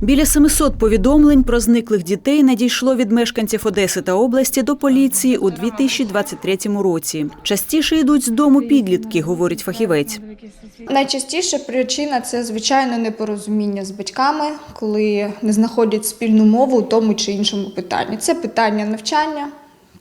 Біля 700 повідомлень про зниклих дітей надійшло від мешканців Одеси та області до поліції у 2023 році. Частіше йдуть з дому підлітки, говорить фахівець. Найчастіша причина це звичайно непорозуміння з батьками, коли не знаходять спільну мову у тому чи іншому питанні. Це питання навчання,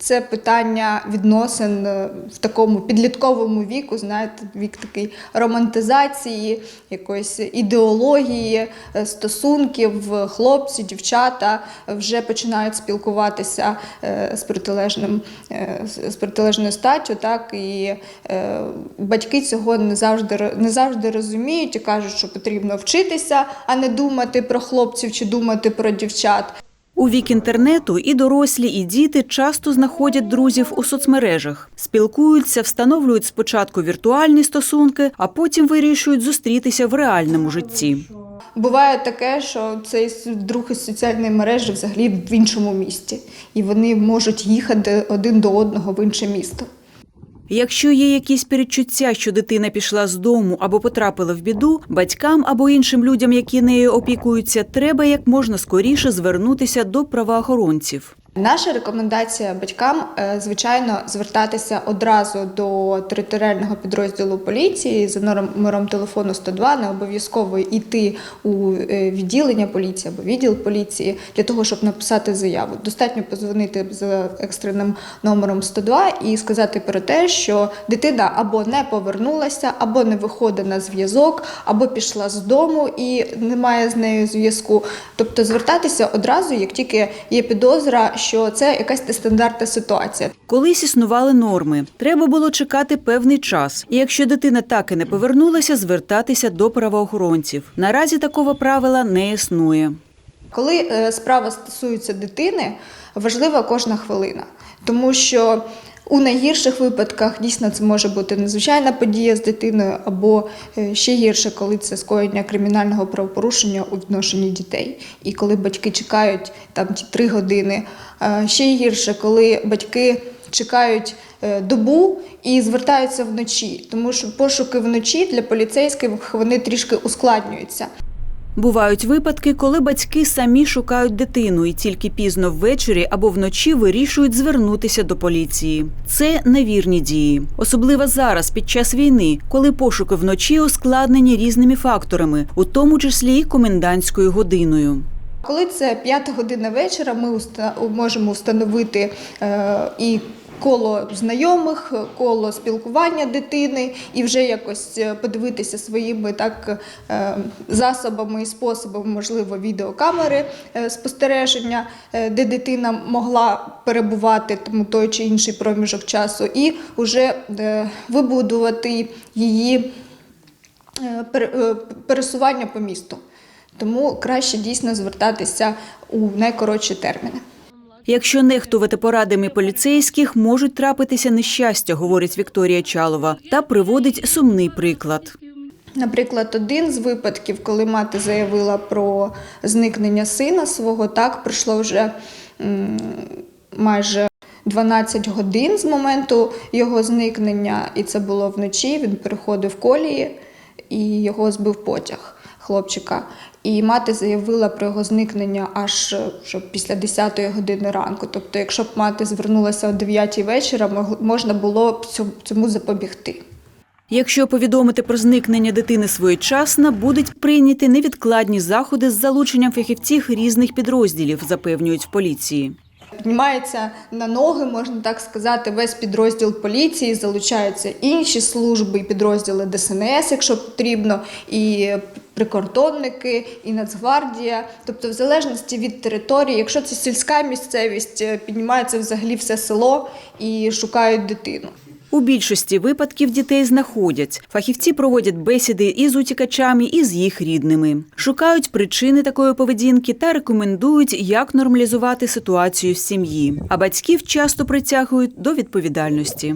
це питання відносин е, в такому підлітковому віку, знаєте, вік такий романтизації, якоїсь ідеології, е, стосунків, хлопці, дівчата вже починають спілкуватися е, з протилежним е, з- протилежною статтю, так і е, батьки цього не завжди не завжди розуміють і кажуть, що потрібно вчитися, а не думати про хлопців чи думати про дівчат. У вік інтернету і дорослі, і діти часто знаходять друзів у соцмережах, спілкуються, встановлюють спочатку віртуальні стосунки, а потім вирішують зустрітися в реальному житті. Буває таке, що цей друг із соціальної мережі взагалі в іншому місті, і вони можуть їхати один до одного в інше місто. Якщо є якісь передчуття, що дитина пішла з дому або потрапила в біду, батькам або іншим людям, які нею опікуються, треба як можна скоріше звернутися до правоохоронців. Наша рекомендація батькам, е, звичайно, звертатися одразу до територіального підрозділу поліції за номером телефону 102, не обов'язково йти у е, відділення поліції або відділ поліції для того, щоб написати заяву. Достатньо позвонити за екстреним номером 102 і сказати про те, що дитина або не повернулася, або не виходить на зв'язок, або пішла з дому і немає з нею зв'язку. Тобто звертатися одразу, як тільки є підозра, що це якась нестандартна ситуація. Колись існували норми. Треба було чекати певний час. І якщо дитина так і не повернулася, звертатися до правоохоронців. Наразі такого правила не існує. Коли е, справа стосується дитини, важлива кожна хвилина, тому що у найгірших випадках дійсно це може бути незвичайна подія з дитиною, або е, ще гірше, коли це скоєння кримінального правопорушення у відношенні дітей. І коли батьки чекають там ті три години. Ще гірше, коли батьки чекають е, добу і звертаються вночі, тому що пошуки вночі для поліцейських вони трішки ускладнюються. Бувають випадки, коли батьки самі шукають дитину і тільки пізно ввечері або вночі вирішують звернутися до поліції. Це невірні дії, особливо зараз, під час війни, коли пошуки вночі ускладнені різними факторами, у тому числі і комендантською годиною. Коли це п'ята година вечора, ми уста- можемо встановити е, і коло знайомих, коло спілкування дитини, і вже якось е, подивитися своїми так е, засобами і способами, можливо, відеокамери е, спостереження, де дитина могла перебувати тому той чи інший проміжок часу, і вже вибудувати її пересування по місту. Тому краще дійсно звертатися у найкоротші терміни. Якщо нехтувати порадами поліцейських, можуть трапитися нещастя, говорить Вікторія Чалова, та приводить сумний приклад. Наприклад, один з випадків, коли мати заявила про зникнення сина свого, так пройшло вже майже 12 годин з моменту його зникнення, і це було вночі. Він переходив колії і його збив потяг хлопчика. І мати заявила про його зникнення аж е, після 10-ї години ранку. Тобто, якщо б мати звернулася о 9-й вечора, можна було б цьому- цьому запобігти. Якщо повідомити про зникнення дитини своєчасно, будуть прийняті невідкладні заходи з залученням фахівців різних підрозділів, запевнюють в поліції. Піднімається на ноги, можна так сказати, весь підрозділ поліції, залучаються інші служби і підрозділи ДСНС, якщо потрібно, і прикордонники, і Нацгвардія. Тобто, в залежності від території, якщо це сільська місцевість, е, піднімається взагалі все село і шукають дитину. У більшості випадків дітей знаходять. Фахівці проводять бесіди із утікачами, і з їх рідними. Шукають причини такої поведінки та рекомендують, як нормалізувати ситуацію в сім'ї. А батьків часто притягують до відповідальності.